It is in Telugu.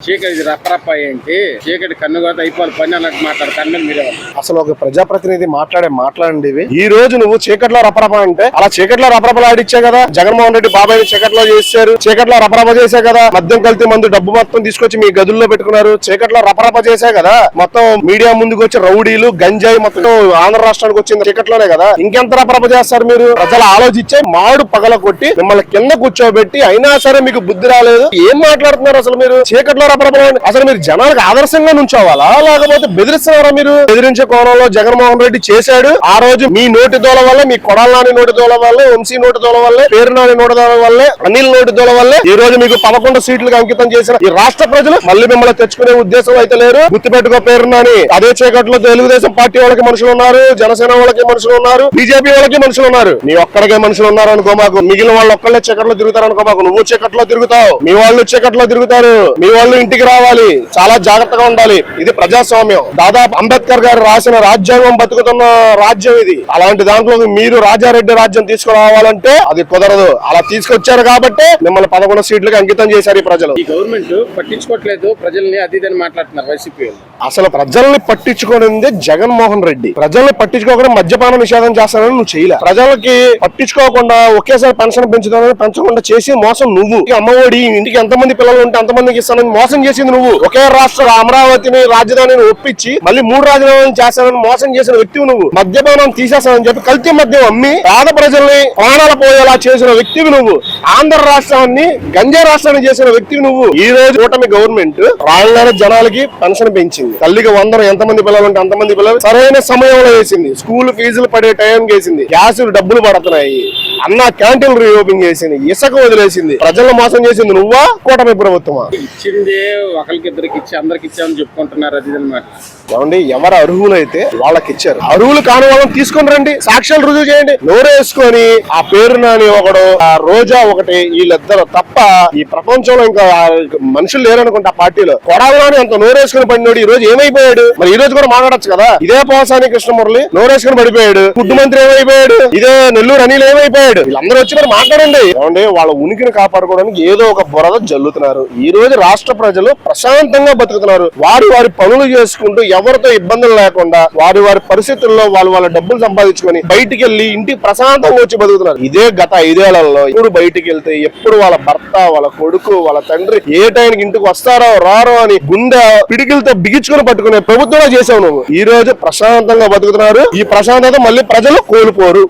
చీకటి ఇది రప్పరప్ప ఏంటి? చీకటి కన్నుగోత అయిపోవాలి పని అన్నట్టు మాట్లాడు కన్ను మీరే అసలు ఒక ప్రజాప్రతినిధి మాట్లాడే మాట్లాడండి ఇవి. ఈ రోజు నువ్వు చీకట్లో రపరప అంటే అలా చీకట్లో రపరపలు ఆడిచ్చే కదా? జగన్మోహన్ రెడ్డి బాబాయ్ చీకట్లో చేశారు. చీకట్లో రపరప చేసే కదా? మద్యం కల్తీ మందు డబ్బు మొత్తం తీసుకొచ్చి మీ గదుల్లో పెట్టుకున్నారు. చీకట్లో రపరప చేసే కదా? మొత్తం మీడియా ముందుకు వచ్చి రౌడీలు గంజాయి మొత్తం ఆంధ్ర రాష్ట్రానికి వచ్చింది చీకట్లోనే కదా? ఇంకెంత రపరప చేస్తారు మీరు? ప్రజలు ఆలోచించే మాడు పగల కొట్టి మిమ్మల్ని కింద కూర్చోబెట్టి అయినా సరే మీకు బుద్ధి రాలేదు. ఏం మాట్లాడుతున్నారు అసలు మీరు? చీకట్లో రపరప అసలు మీరు జనాలకు ఆదర్శంగా నుంచోవాలా? లేకపోతే బెదిరిస్తున్నారా మీరు? బెదిరించే కోణంలో జగన్మోహన్ రెడ్డి చేశాడు. ఆ రోజు మీ నోటి దోల వల్ల మీ కొడాల నాని నోటి దోల వల్ల వంశీ నోటి దోల వల్ల పేరునాని నోటి దోల వల్ల అనిల్ నోటి దోల వల్ల ఈ రోజు మీకు పదకొండు సీట్లకు అంకితం చేసిన ఈ రాష్ట్ర ప్రజలు మళ్ళీ మిమ్మల్ని తెచ్చుకునే ఉద్దేశం అయితే లేరు. గుర్తుపెట్టుకో పేరు నాని. అదే చీకట్లో తెలుగుదేశం పార్టీ వాళ్ళకి మనుషులు ఉన్నారు జనసేన వాళ్ళకి మనుషులు ఉన్నారు బీజేపీ వాళ్ళకి మనుషులు ఉన్నారు. నీ ఒక్కడికే మనుషులు ఉన్నారు అనుకో మాకు. మిగిలిన వాళ్ళు ఒక్కళ్ళే చీకట్లో తిరుగుతారు అనుకో మాకు. నువ్వు చీకట్లో తిరుగుతావు. మీ వాళ్ళు చీకట్లో తిరుగుతారు. మీ వాళ్ళు ఇంటికి రావాలి. చాలా జాగ్రత్తగా ఉండాలి. ఇది ప్రజాస్వామ్యం. దాదాపు అంబేద్కర్ గారు రాసిన రాజ్యాంగం బతుకుతున్న రాజ్యం ఇది. అలాంటి దాంట్లో మీరు రాజారెడ్డి రాజ్యం తీసుకురావాలంటే అది కుదరదు. అలా తీసుకొచ్చారు కాబట్టి మిమ్మల్ని పదకొండు సీట్లకు అంకితం చేశారు ఈ ప్రజలు. ఈ గవర్నమెంట్ పట్టించుకోవట్లేదు. ప్రజల్ని అది మాట్లాడుతున్నారు వైసీపీ అసలు ప్రజల్ని పట్టించుకోనిందే జగన్మోహన్ రెడ్డి. ప్రజల్ని పట్టించుకోకుండా మద్యపాన నిషేధం చేస్తానని నువ్వు చేయలే. ప్రజలకి పట్టించుకోకుండా ఒకేసారి పెన్షన్ పెంచుతానని పెంచకుండా చేసి మోసం నువ్వు. అమ్మఒడి ఇంటికి ఎంతమంది పిల్లలు ఉంటే అంతమందికి ఇస్తానని మోసం చేసింది నువ్వు. ఒకే రాష్ట్ర అమరావతిని రాజధానిని ఒప్పించి మళ్ళీ మూడు రాజధానులను చేస్తానని మోసం చేసిన వ్యక్తివి నువ్వు. మద్యపానం తీసేస్తానని చెప్పి కల్తీ మద్యం అమ్మి పేద ప్రజల్ని ప్రాణాలు పోయేలా చేసిన వ్యక్తివి నువ్వు. ఆంధ్ర రాష్ట్రాన్ని గంజా రాష్ట్రాన్ని చేసిన వ్యక్తివి నువ్వు. ఈ రోజు కూటమి గవర్నమెంట్ రాళ్ళ జనాలకి పెన్షన్ పెంచింది. తల్లికి వందరం ఎంతమంది పిల్లలు ఉంటే అంతమంది పిల్లలు సరైన సమయంలో వేసింది. స్కూల్ ఫీజులు పడే టైం వేసింది. గ్యాస్ డబ్బులు పడుతున్నాయి. అన్న క్యాంటీన్ రీఓపెన్ చేసింది ఇసుక వదిలేసింది. ప్రజలను మోసం చేసింది నువ్వా కూటమి ప్రభుత్వమా? ఇచ్చిందే ఒకరికి ఇద్దరికి ఇచ్చి అందరికి ఇచ్చామని చెప్పుకుంటున్నారు అది ఇది అని మాట్లాడు ఏమండి ఎవరు అర్హులైతే వాళ్ళకి ఇచ్చారు అర్హులు కాని వాళ్ళని తీసుకొని రండి సాక్ష్యాలు రుజువు చేయండి. నోరేసుకొని ఆ పేరు నాని ఒకడు ఆ రోజా ఒకటి వీళ్ళిద్దరు తప్ప ఈ ప్రపంచంలో ఇంకా మనుషులు లేరనుకుంటా ఆ పార్టీలో. కొడాలని అంత నోరేసుకుని పడినోడు ఈ రోజు ఏమైపోయాడు? మరి ఈ రోజు కూడా మాట్లాడొచ్చు కదా? ఇదే పోసాని కృష్ణమురళి నోరేసుకుని పడిపోయాడు. ఫుడ్ మంత్రి ఏమైపోయాడు? ఇదే నెల్లూరు అనిల్ ఏమైపోయాడు? వీళ్ళందరూ వచ్చి మరి మాట్లాడండి. వాళ్ళ ఉనికిని కాపాడుకోవడానికి ఏదో ఒక బురద జల్లుతున్నారు. ఈ రోజు రాష్ట్ర ప్రజలు ప్రశాంతంగా బతుకుతున్నారు. వారి వారి పనులు చేసుకుంటూ ఎవరితో ఇబ్బందులు లేకుండా వారి వారి పరిస్థితుల్లో వాళ్ళు వాళ్ళ డబ్బులు సంపాదించుకొని బయటికి వెళ్ళి ఇంటికి ప్రశాంతంగా వచ్చి బతుకుతున్నారు. ఇదే గత ఐదేళ్ళలో ఎప్పుడు బయటికి వెళ్తే ఎప్పుడు వాళ్ళ భర్త వాళ్ళ కొడుకు వాళ్ళ తండ్రి ఏ టైంకి ఇంటికి వస్తారో రారో అని గుండె పిడికిలతో బిగించుకొని పట్టుకునే ప్రభుత్వంలో చేసావు నువ్వు. ఈ రోజు ప్రశాంతంగా బతుకుతున్నారు. ఈ ప్రశాంతత మళ్ళీ ప్రజలు కోల్పోరు.